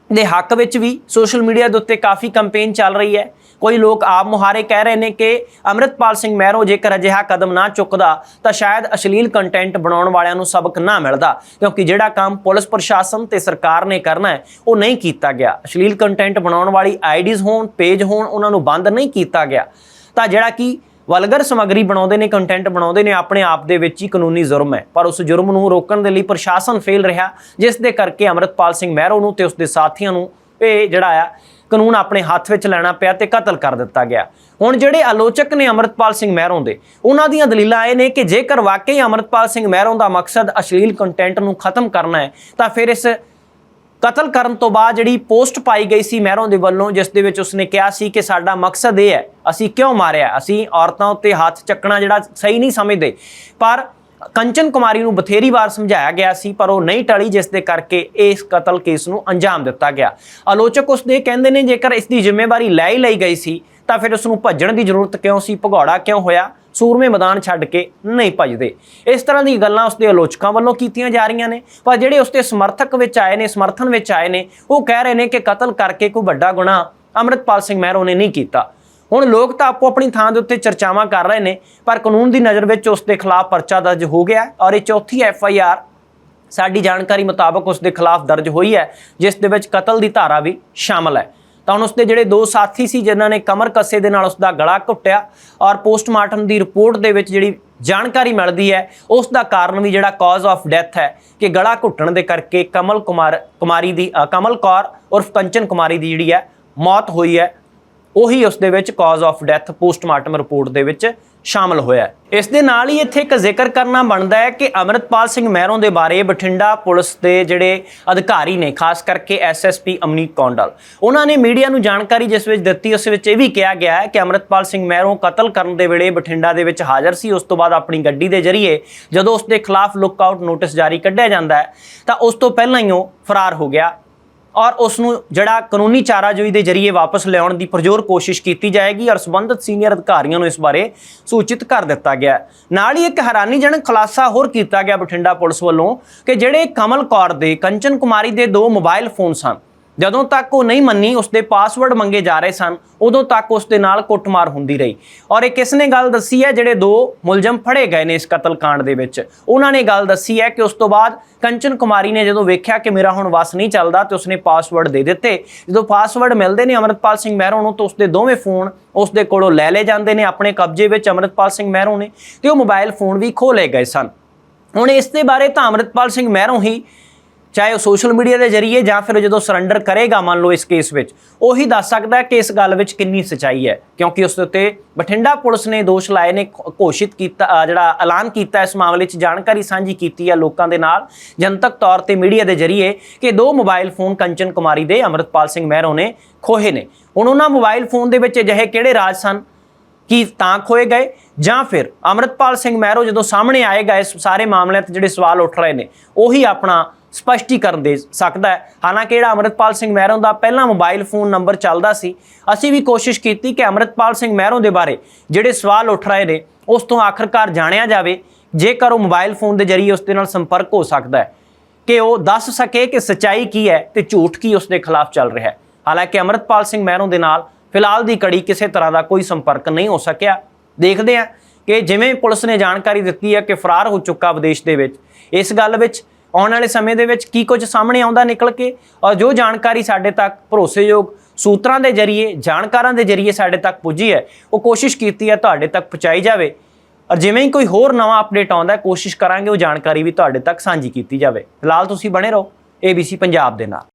[SPEAKER 1] ਦੇ ਹੱਕ ਵਿੱਚ ਵੀ ਸੋਸ਼ਲ ਮੀਡੀਆ ਦੇ ਉੱਤੇ ਕਾਫੀ ਕੈਂਪੇਨ ਚੱਲ ਰਹੀ ਹੈ। ਕੋਈ ਲੋਕ ਆਪ ਮੁਹਾਰੇ ਕਹਿ ਰਹੇ ਨੇ ਕਿ ਅੰਮ੍ਰਿਤਪਾਲ ਸਿੰਘ ਮਹਿਰੋ ਜੇਕਰ ਅਜਿਹਾ ਕਦਮ ਨਾ ਚੁੱਕਦਾ, ਤਾਂ ਸ਼ਾਇਦ ਅਸ਼ਲੀਲ ਕੰਟੈਂਟ ਬਣਾਉਣ ਵਾਲਿਆਂ ਨੂੰ ਸਬਕ ਨਾ ਮਿਲਦਾ, ਕਿਉਂਕਿ ਜਿਹੜਾ ਕੰਮ ਪੁਲਿਸ ਪ੍ਰਸ਼ਾਸਨ ਤੇ ਸਰਕਾਰ ਨੇ ਕਰਨਾ ਹੈ, ਉਹ ਨਹੀਂ ਕੀਤਾ ਗਿਆ। ਅਸ਼ਲੀਲ ਕੰਟੈਂਟ ਬਣਾਉਣ ਵਾਲੀ ਆਈਡੀਜ਼ ਹੋਣ ਪੇਜ ਹੋਣ, ਉਹਨਾਂ ਨੂੰ ਬੰਦ ਨਹੀਂ ਕੀਤਾ ਗਿਆ। ਤਾਂ ਜਿਹੜਾ ਕਿ ਵਲਗਰ ਸਮੱਗਰੀ ਬਣਾਉਂਦੇ ਨੇ ਕੰਟੈਂਟ ਬਣਾਉਂਦੇ ਨੇ, ਆਪਣੇ ਆਪ ਦੇ ਵਿੱਚ ਹੀ ਕਾਨੂੰਨੀ ਜੁਰਮ ਹੈ। ਪਰ ਉਸ ਜੁਰਮ ਨੂੰ ਰੋਕਣ ਦੇ ਲਈ ਪ੍ਰਸ਼ਾਸਨ ਫੇਲ ਰਿਹਾ, ਜਿਸ ਦੇ ਕਰਕੇ ਅਮਰਿਤਪਾਲ ਸਿੰਘ ਮਹਿਰੋ ਨੂੰ ਤੇ ਉਸ ਦੇ ਸਾਥੀਆਂ ਨੂੰ ਇਹ ਜਿਹੜਾ ਆ ਕਾਨੂੰਨ ਆਪਣੇ ਹੱਥ ਵਿੱਚ ਲੈਣਾ ਪਿਆ ਤੇ ਕਤਲ ਕਰ ਦਿੱਤਾ ਗਿਆ। ਹੁਣ ਜਿਹੜੇ ਆਲੋਚਕ ਨੇ ਅਮਰਿਤਪਾਲ ਸਿੰਘ ਮਹਿਰੋਂ ਦੇ, ਉਹਨਾਂ ਦੀਆਂ ਦਲੀਲਾਂ ਇਹ ਨੇ ਕਿ ਜੇਕਰ ਵਾਕਈ ਅਮਰਿਤਪਾਲ ਸਿੰਘ ਮਹਿਰੋਂ ਦਾ ਮਕਸਦ ਅਸ਼ਲੀਲ ਕੰਟੈਂਟ ਨੂੰ ਖਤਮ ਕਰਨਾ ਹੈ, ਤਾਂ ਫਿਰ ਇਸ ਕਤਲ ਕਰਨ ਤੋਂ ਬਾਅਦ ਜਿਹੜੀ ਪੋਸਟ ਪਾਈ ਗਈ ਸੀ ਮਹਿਰੋਂ ਦੇ ਵੱਲੋਂ, ਜਿਸ ਦੇ ਵਿੱਚ ਉਸਨੇ ਕਿਹਾ ਸੀ ਕਿ ਸਾਡਾ ਮਕਸਦ ਇਹ ਹੈ, ਅਸੀਂ ਕਿਉਂ ਮਾਰਿਆ, ਅਸੀਂ ਔਰਤਾਂ ਉੱਤੇ ਹੱਥ ਚੱਕਣਾ ਜਿਹੜਾ ਸਹੀ ਨਹੀਂ ਸਮਝਦੇ। ਪਰ ਕੰਚਨ ਕੁਮਾਰੀ ਨੂੰ ਬਥੇਰੀ ਵਾਰ ਸਮਝਾਇਆ ਗਿਆ ਸੀ, ਪਰ ਉਹ ਨਹੀਂ ਟਲੀ, ਜਿਸ ਦੇ ਕਰਕੇ ਇਸ ਕਤਲ ਕੇਸ ਨੂੰ ਅੰਜਾਮ ਦਿੱਤਾ ਗਿਆ। ਆਲੋਚਕ ਉਸਦੇ ਕਹਿੰਦੇ ਨੇ, ਜੇਕਰ ਇਸ ਦੀ ਜ਼ਿੰਮੇਵਾਰੀ ਲੈ ਹੀ ਲਈ ਗਈ ਸੀ, ਤਾਂ ਫਿਰ ਉਸ ਨੂੰ ਭੱਜਣ ਦੀ ਜ਼ਰੂਰਤ ਕਿਉਂ ਸੀ, ਭਗੌੜਾ ਕਿਉਂ ਹੋਇਆ, ਸੂਰਮੇ ਮੈਦਾਨ ਛੱਡ ਕੇ ਨਹੀਂ ਭੱਜਦੇ। ਇਸ ਤਰ੍ਹਾਂ ਦੀ ਗੱਲਾਂ ਉਸਦੇ ਆਲੋਚਕਾਂ ਵੱਲੋਂ ਕੀਤੀਆਂ ਜਾ ਰਹੀਆਂ ਨੇ, ਪਰ ਜਿਹੜੇ ਉਸਦੇ ਸਮਰਥਕ ਵਿੱਚ ਆਏ ਨੇ, ਸਮਰਥਨ ਵਿੱਚ ਆਏ ਨੇ, ਉਹ ਕਹਿ ਰਹੇ ਨੇ ਕਿ ਕਤਲ ਕਰਕੇ ਕੋਈ ਵੱਡਾ ਗੁਨਾਹ ਅੰਮ੍ਰਿਤਪਾਲ ਸਿੰਘ ਮਹਿਰੋ ਨੇ ਨਹੀਂ ਕੀਤਾ। ਹੁਣ ਲੋਕ ਤਾਂ ਆਪੋ ਆਪਣੀ ਥਾਂ ਦੇ ਉੱਤੇ ਚਰਚਾਵਾਂ ਕਰ ਰਹੇ ਨੇ, ਪਰ ਕਾਨੂੰਨ ਦੀ ਨਜ਼ਰ ਵਿੱਚ ਉਸ ਦੇ ਖਿਲਾਫ ਪਰਚਾ ਦਰਜ ਹੋ ਗਿਆ ਔਰ ਇਹ ਚੌਥੀ ਐਫ ਆਈ ਆਰ ਸਾਡੀ ਜਾਣਕਾਰੀ ਮੁਤਾਬਕ ਉਸ ਦੇ ਖਿਲਾਫ ਦਰਜ ਹੋਈ ਹੈ, ਜਿਸ ਦੇ ਵਿੱਚ ਕਤਲ ਦੀ ਧਾਰਾ ਵੀ ਸ਼ਾਮਲ ਹੈ। ਤਾਂ ਹੁਣ ਉਸਦੇ ਜਿਹੜੇ ਦੋ ਸਾਥੀ ਸੀ, ਜਿਨ੍ਹਾਂ ਨੇ ਕਮਰ ਕੱਸੇ ਦੇ ਨਾਲ ਉਸ ਦਾ ਗਲਾ ਘੁੱਟਿਆ ਔਰ ਪੋਸਟਮਾਰਟਮ ਦੀ ਰਿਪੋਰਟ ਦੇ ਵਿੱਚ ਜਿਹੜੀ ਜਾਣਕਾਰੀ ਮਿਲਦੀ ਹੈ, ਉਸ ਦਾ ਕਾਰਨ ਵੀ ਜਿਹੜਾ ਕਾਜ਼ ਆਫ ਡੈਥ ਹੈ ਕਿ ਗਲਾ ਘੁੱਟਣ ਦੇ ਕਰਕੇ ਕਮਲ ਕੁਮਾਰ ਕੁਮਾਰੀ ਦੀ ਕਮਲ ਕੌਰ ਉਰਫ ਕੰਚਨ ਕੁਮਾਰੀ ਦੀ ਜਿਹੜੀ ਹੈ, ਮੌਤ ਹੋਈ ਹੈ। ਉਹੀ ਉਸ ਦੇ ਵਿੱਚ cause of death postmortem report ਦੇ ਵਿੱਚ ਸ਼ਾਮਲ ਹੋਇਆ ਇਸ ਦੇ ਨਾਲ ਹੀ ਇੱਥੇ ਇੱਕ ਜ਼ਿਕਰ ਕਰਨਾ ਬਣਦਾ ਹੈ ਕਿ ਅਮਰਿਤਪਾਲ ਸਿੰਘ ਮਹਿਰੋਂ ਦੇ ਬਾਰੇ ਬਠਿੰਡਾ ਪੁਲਿਸ ਦੇ ਜਿਹੜੇ ਅਧਿਕਾਰੀ ਨੇ, ਖਾਸ ਕਰਕੇ ਐਸਐਸਪੀ ਅਮਨੀਤ ਕੌਂਡਲ, ਉਹਨਾਂ ਨੇ ਮੀਡੀਆ ਨੂੰ ਜਾਣਕਾਰੀ ਜਿਸ ਵਿੱਚ ਦਿੱਤੀ, ਉਸ ਵਿੱਚ ਇਹ ਵੀ ਕਿਹਾ ਗਿਆ ਹੈ ਕਿ ਅਮਰਿਤਪਾਲ ਸਿੰਘ ਮਹਿਰੋਂ ਕਤਲ ਕਰਨ ਦੇ ਵੇਲੇ ਬਠਿੰਡਾ ਦੇ ਵਿੱਚ ਹਾਜ਼ਰ ਸੀ। ਉਸ ਤੋਂ ਬਾਅਦ ਆਪਣੀ ਗੱਡੀ ਦੇ ਜ਼ਰੀਏ ਜਦੋਂ ਉਸ ਦੇ ਖਿਲਾਫ ਲੁੱਕਆਊਟ ਨੋਟਿਸ ਜਾਰੀ ਕੱਢਿਆ ਜਾਂਦਾ ਹੈ, ਤਾਂ ਉਸ ਤੋਂ ਪਹਿਲਾਂ ਹੀ ਉਹ ਫਰਾਰ ਹੋ ਗਿਆ। ਔਰ ਉਸ ਨੂੰ ਜਿਹੜਾ ਕਾਨੂੰਨੀ ਚਾਰਾਜੋਈ ਦੇ ਜ਼ਰੀਏ ਵਾਪਸ ਲਿਆਉਣ ਦੀ ਪਰਜ਼ੋਰ ਕੋਸ਼ਿਸ਼ ਕੀਤੀ ਜਾਏਗੀ ਔਰ ਸੰਬੰਧਿਤ ਸੀਨੀਅਰ ਅਧਿਕਾਰੀਆਂ ਨੂੰ ਇਸ ਬਾਰੇ ਸੂਚਿਤ ਕਰ ਦਿੱਤਾ ਗਿਆ ਨਾਲ ਹੀ ਇੱਕ ਹੈਰਾਨੀਜਨਕ ਖੁਲਾਸਾ ਹੋਰ ਕੀਤਾ ਗਿਆ ਬਠਿੰਡਾ ਪੁਲਿਸ ਵੱਲੋਂ ਕਿ ਜਿਹੜੇ ਕਮਲ ਕੌਰ ਦੇ, ਕੰਚਨ ਕੁਮਾਰੀ ਦੇ ਦੋ ਮੋਬਾਈਲ ਫੋਨ ਸਨ ਜਦੋਂ ਤੱਕ ਉਹ ਨਹੀਂ ਮੰਨੀ, ਉਸਦੇ ਪਾਸਵਰਡ ਮੰਗੇ ਜਾ ਰਹੇ ਸਨ, ਉਦੋਂ ਤੱਕ ਉਸ ਦੇ ਨਾਲ ਕੁੱਟਮਾਰ ਹੁੰਦੀ ਰਹੀ। ਔਰ ਇਹ ਕਿਸ ਨੇ ਗੱਲ ਦੱਸੀ ਹੈ, ਜਿਹੜੇ ਦੋ ਮੁਲਜ਼ਮ ਫੜੇ ਗਏ ਨੇ ਇਸ ਕਤਲकांड ਦੇ ਵਿੱਚ। ਉਹਨਾਂ ਨੇ ਗੱਲ ਦੱਸੀ ਹੈ ਕਿ ਉਸ ਤੋਂ ਬਾਅਦ ਕੰਚਨ ਕੁਮਾਰੀ ਨੇ ਜਦੋਂ ਵੇਖਿਆ ਕਿ ਮੇਰਾ ਹੁਣ ਵਸ ਨਹੀਂ ਚੱਲਦਾ ਤੇ ਉਸਨੇ ਪਾਸਵਰਡ ਦੇ ਦਿੱਤੇ। ਜਦੋਂ ਪਾਸਵਰਡ ਮਿਲਦੇ ਨੇ ਅਮਰਿਤਪਾਲ ਸਿੰਘ ਮਹਿਰੋਂ ਨੂੰ, ਤਾਂ ਉਸਦੇ ਦੋਵੇਂ ਫੋਨ ਉਸ ਦੇ ਕੋਲੋਂ ਲੈ ਲਏ ਜਾਂਦੇ ਨੇ, ਆਪਣੇ ਕਬਜ਼ੇ ਵਿੱਚ ਅਮਰਿਤਪਾਲ ਸਿੰਘ ਮਹਿਰੋਂ ਨੇ ਤੇ ਉਹ ਮੋਬਾਈਲ ਫੋਨ ਵੀ ਖੋਹ ਲਏ ਗਏ ਸਨ। ਹੁਣ ਇਸ ਦੇ ਬਾਰੇ ਤਾਂ ਅਮਰਿਤਪਾਲ ਸਿੰਘ ਮਹਿਰੋਂ ਹੀ ਚਾਹੇ ਉਹ ਸੋਸ਼ਲ ਮੀਡੀਆ ਦੇ ਜ਼ਰੀਏ ਜਾਂ ਫਿਰ ਜਦੋਂ ਸਰੈਂਡਰ ਕਰੇਗਾ, ਮੰਨ ਲਓ ਇਸ ਕੇਸ ਵਿੱਚ, ਉਹੀ ਦੱਸ ਸਕਦਾ ਹੈ ਕਿ ਇਸ ਗੱਲ ਵਿੱਚ ਕਿੰਨੀ ਸਚਾਈ ਹੈ, ਕਿਉਂਕਿ ਉਸ ਦੇ ਉੱਤੇ ਬਠਿੰਡਾ ਪੁਲਿਸ ਨੇ ਦੋਸ਼ ਲਾਏ ਨੇ ਘੋਸ਼ਿਤ ਕੀਤਾ ਜਿਹੜਾ ਐਲਾਨ ਕੀਤਾ ਇਸ ਮਾਮਲੇ 'ਚ, ਜਾਣਕਾਰੀ ਸਾਂਝੀ ਕੀਤੀ ਹੈ ਲੋਕਾਂ ਦੇ ਨਾਲ, ਜਨਤਕ ਤੌਰ ਤੇ ਮੀਡੀਆ ਦੇ ਜ਼ਰੀਏ ਕਿ ਦੋ ਮੋਬਾਈਲ ਫੋਨ ਕੰਚਨ ਕੁਮਾਰੀ ਦੇ, ਅਮਰਿਤਪਾਲ ਸਿੰਘ ਮਹਿਰੋਂ ਨੇ ਖੋਹੇ ਨੇ। ਹੁਣ ਉਹਨਾਂ ਮੋਬਾਈਲ ਫੋਨ ਦੇ ਵਿੱਚ ਅਜਿਹੇ ਕਿਹੜੇ ਰਾਜ ਸਨ? ਕੀ ਤਾਂ ਖੋਏ ਗਏ? ਜਾਂ ਫਿਰ ਅਮਰਿਤਪਾਲ ਸਿੰਘ ਮਹਿਰੋ ਜਦੋਂ ਸਾਹਮਣੇ ਆਏਗਾ, ਇਸ ਸਾਰੇ ਮਾਮਲਿਆਂ ਤੇ ਜਿਹੜੇ ਸਵਾਲ ਉੱਠ ਰਹੇ ਨੇ, ਉਹੀ ਆਪਣਾ ਸਪਸ਼ਟੀਕਰਨ ਦੇ ਸਕਦਾ ਹੈ। ਹਾਲਾਂਕਿ ਜਿਹੜਾ ਅਮਰਿਤਪਾਲ ਸਿੰਘ ਮਹਿਰੋਂ ਦਾ ਪਹਿਲਾ ਮੋਬਾਈਲ ਫੋਨ ਨੰਬਰ ਚੱਲਦਾ ਸੀ, ਅਸੀਂ ਵੀ ਕੋਸ਼ਿਸ਼ ਕੀਤੀ ਕਿ ਅਮਰਿਤਪਾਲ ਸਿੰਘ ਮਹਿਰੋਂ ਦੇ ਬਾਰੇ ਜਿਹੜੇ ਸਵਾਲ ਉੱਠ ਰਹੇ ਨੇ, ਉਸ ਤੋਂ ਆਖਰਕਾਰ ਜਾਣਿਆ ਜਾਵੇ, ਜੇਕਰ ਉਹ ਮੋਬਾਈਲ ਫੋਨ ਦੇ ਜ਼ਰੀਏ ਉਸ ਦੇ ਨਾਲ ਸੰਪਰਕ ਹੋ ਸਕਦਾ ਹੈ। ਕਿ ਉਹ ਦੱਸ ਸਕੇ ਕਿ ਸਚਾਈ ਕੀ ਹੈ ਤੇ ਝੂਠ ਕੀ ਉਸ ਦੇ ਖਿਲਾਫ ਚੱਲ ਰਿਹਾ ਹੈ। ਹਾਲਾਂਕਿ ਅਮਰਿਤਪਾਲ ਸਿੰਘ ਮਹਿਰੋਂ ਦੇ ਨਾਲ ਫਿਲਹਾਲ ਦੀ ਕੜੀ ਕਿਸੇ ਤਰ੍ਹਾਂ ਦਾ ਕੋਈ ਸੰਪਰਕ ਨਹੀਂ ਹੋ ਸਕਿਆ। ਦੇਖਦੇ ਹਾਂ ਕਿ ਜਿਵੇਂ ਪੁਲਿਸ ਨੇ ਜਾਣਕਾਰੀ ਦਿੱਤੀ ਹੈ ਕਿ ਫਰਾਰ ਹੋ ਚੁੱਕਾ ਵਿਦੇਸ਼ ਦੇ ਵਿੱਚ, ਇਸ ਗੱਲ ਵਿੱਚ ਆਉਣ ਵਾਲੇ ਸਮੇਂ ਦੇ ਵਿੱਚ ਕੀ ਕੁਝ ਸਾਹਮਣੇ ਆਉਂਦਾ ਨਿਕਲ ਕੇ? ਔਰ ਜੋ ਜਾਣਕਾਰੀ ਸਾਡੇ ਤੱਕ ਭਰੋਸੇਯੋਗ ਸੂਤਰਾਂ ਦੇ ਜ਼ਰੀਏ, ਜਾਣਕਾਰਾਂ ਦੇ ਜ਼ਰੀਏ ਸਾਡੇ ਤੱਕ ਪੁੱਜੀ ਹੈ, ਉਹ ਕੋਸ਼ਿਸ਼ ਕੀਤੀ ਹੈ ਤੁਹਾਡੇ ਤੱਕ ਪਹੁੰਚਾਈ ਜਾਵੇ। ਔਰ ਜਿਵੇਂ ਹੀ ਕੋਈ ਹੋਰ ਨਵਾਂ ਅਪਡੇਟ ਆਉਂਦਾ ਕੋਸ਼ਿਸ਼ ਕਰਾਂਗੇ ਉਹ ਜਾਣਕਾਰੀ ਵੀ ਤੁਹਾਡੇ ਤੱਕ ਸਾਂਝੀ ਕੀਤੀ ਜਾਵੇ। ਫਿਲਹਾਲ ਤੁਸੀਂ ਬਣੇ ਰਹੋ ABC ਪੰਜਾਬ ਦੇ ਨਾਲ।